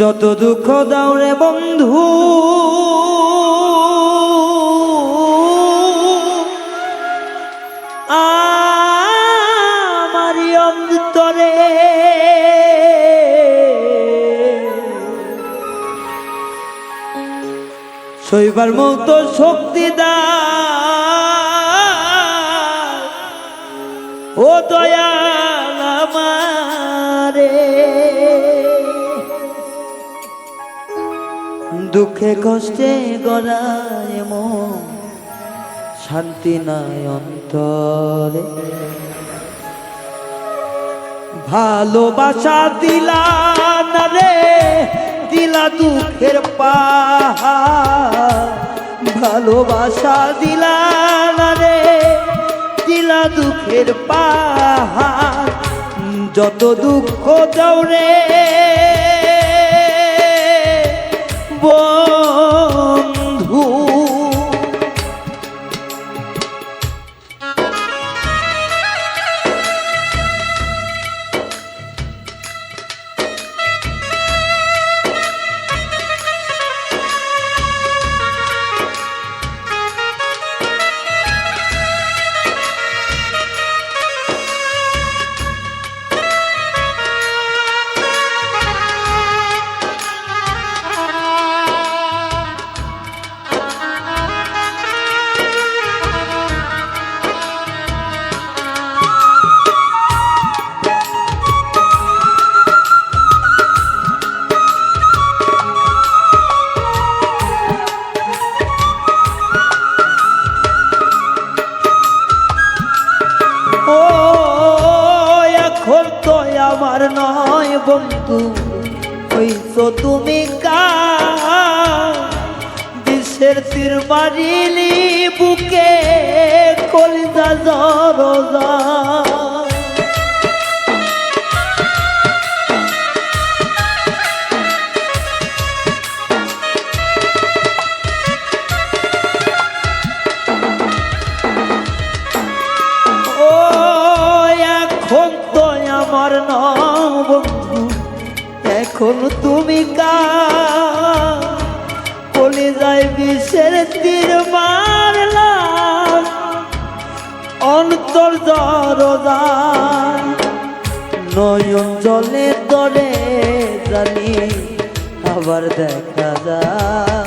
যত দুঃখ দাও রে বন্ধু। আমারি অন্তরে শৈবার মতো শক্তি দা ও দয়াল দুঃখে কষ্টে গড়ায় মন, শান্তি নাই অন্তরে। ভালোবাসা দিলা রে, দিলা দুঃখের পাহাড়। ভালোবাসা দিলা রে, দিলা দুঃখের পাহাড়। যত দুঃখ দাও রে বন্ধু হইছো তুমি কা বিশ্বের তীর মারিলি বুকে কলিজা জরজা। ও, এখন তো আমার নাম বন্ধু এখন তুমি কা বলে যায় বিশ্বের তীর মারলাম অন্তর জরদার। নয়ন জলে তরে জানি আবার দেখা যায়।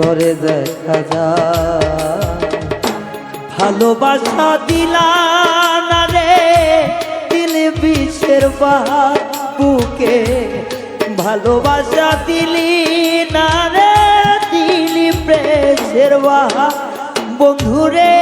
তরে দেখা যায়। ভালোবাসা দিলা না রে, দিলে বিষের বাহার বুকে। ভালোবাসা দিলি না রে, দিলি প্রেসের বাহা বন্ধুরে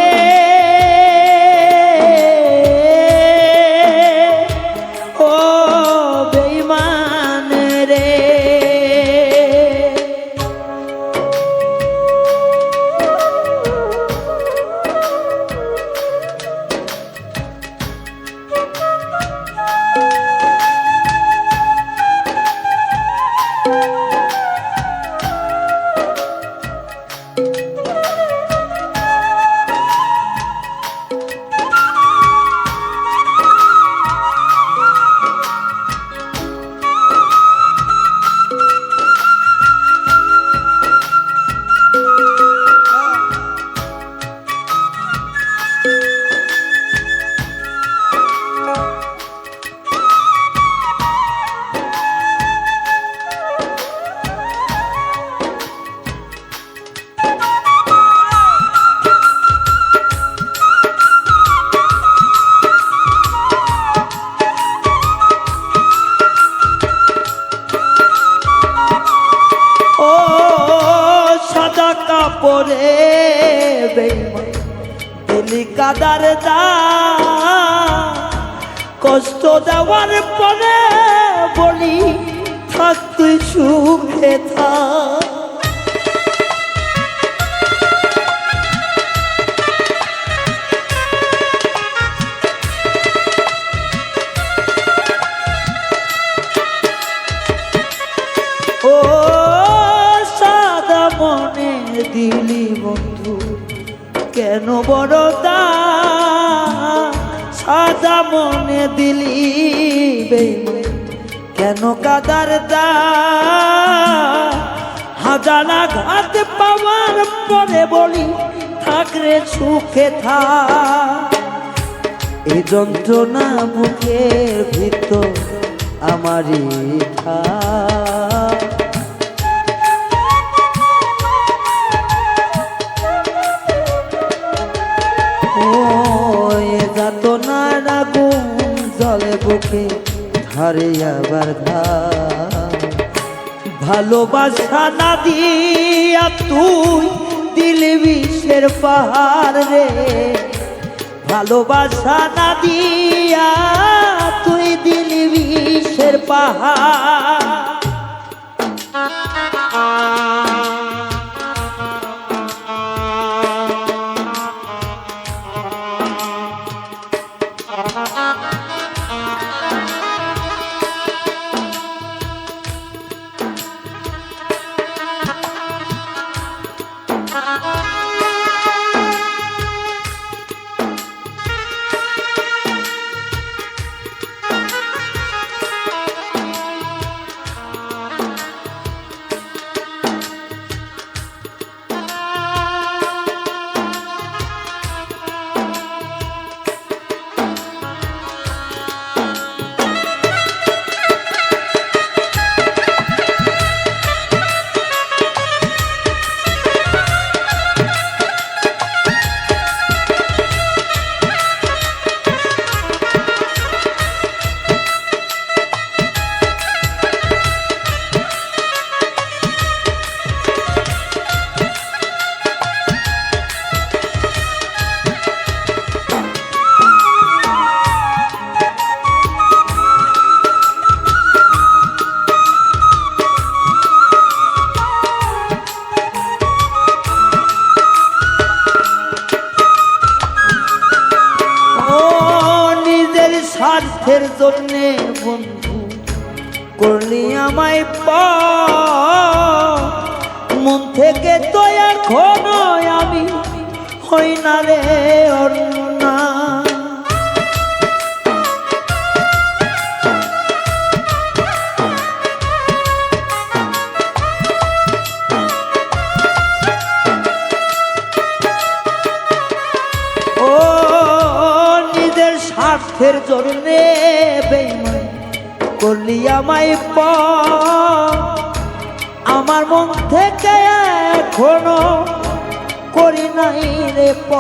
কাপড়ে বেইমান দিলি কাদার দা কষ্ট দেওয়ার পরে বলি থাক তুই সুখে থাক। সাদা মনে দিলি কেন কাদার দা? হাজারা ঘাত পাওয়ার পরে বলি থাকরে সুখে থা এই যন্ত্রণা মুখের ভিতর আমারই খা ভালোবাসা না দিয়া তুই দিলি বিশ্বের পাহাড় রে। ভালোবাসা না দিয়া তুই দিলি বিশ্বের পাহাড়। জন্যে বন্ধু করলি আমায় পা মন থেকে তো এখনও আমি হই না রে অন্যা স্বার্থের জন্যে বেইমান করলি আমায় প আমার মন থেকে এখনও করি নাই রে প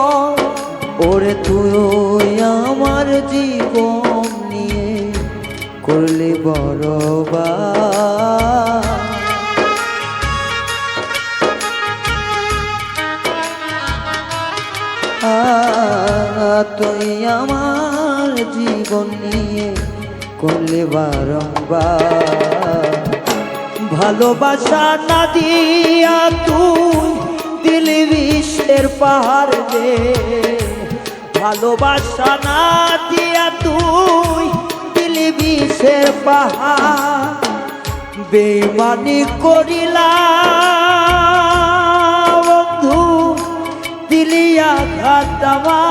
ওরে তুই আমার জীবন নিয়ে করলি বড়বা তুই আমার জীবন নিয়ে করলে বারংবার। ভালোবাসা না দিয়া তুই দিলি বিশ্বের পাহাড় রে ভালোবাসা না দিয়া তুই দিলি বিশ্বের পাহাড়। বেমানি করিলা বন্ধু ঘাটামা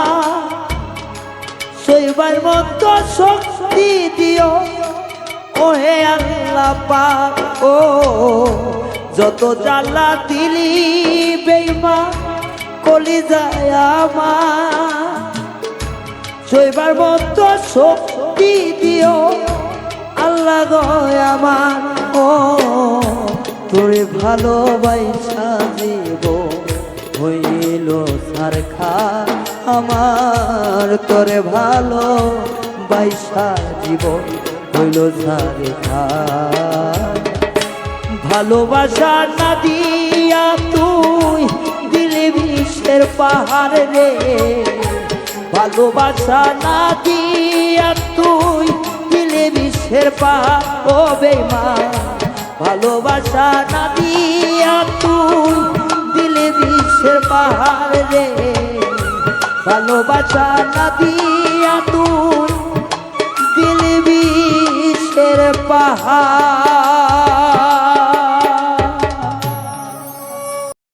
শৈবার মতো শক্তি দিও। ওহে আল্লাহ পাক, ও, যত জ্বালা দিলি বেইমা কলি যায় আমার। শৈবার মতো শক্তি দিও, আল্লাহ গয় আমার। ও, তোরে ভালোবাসা দেব, হইল সারখা। আমার তোরে ভালো বাইসা জীবন হইল সারখা ভালোবাসা না দিয়া তুই দিলে বিশ্বের পাহাড় রে। ভালোবাসা না দিয়া তুই দিলে বিশ্বের পাহাড়, ও বেমা ভালোবাসা না দিয়া তুই দিলে বিশ্বের পাহাড় রে। ভালোবাসা না দিয়া তুই দিলবি পাহাড়।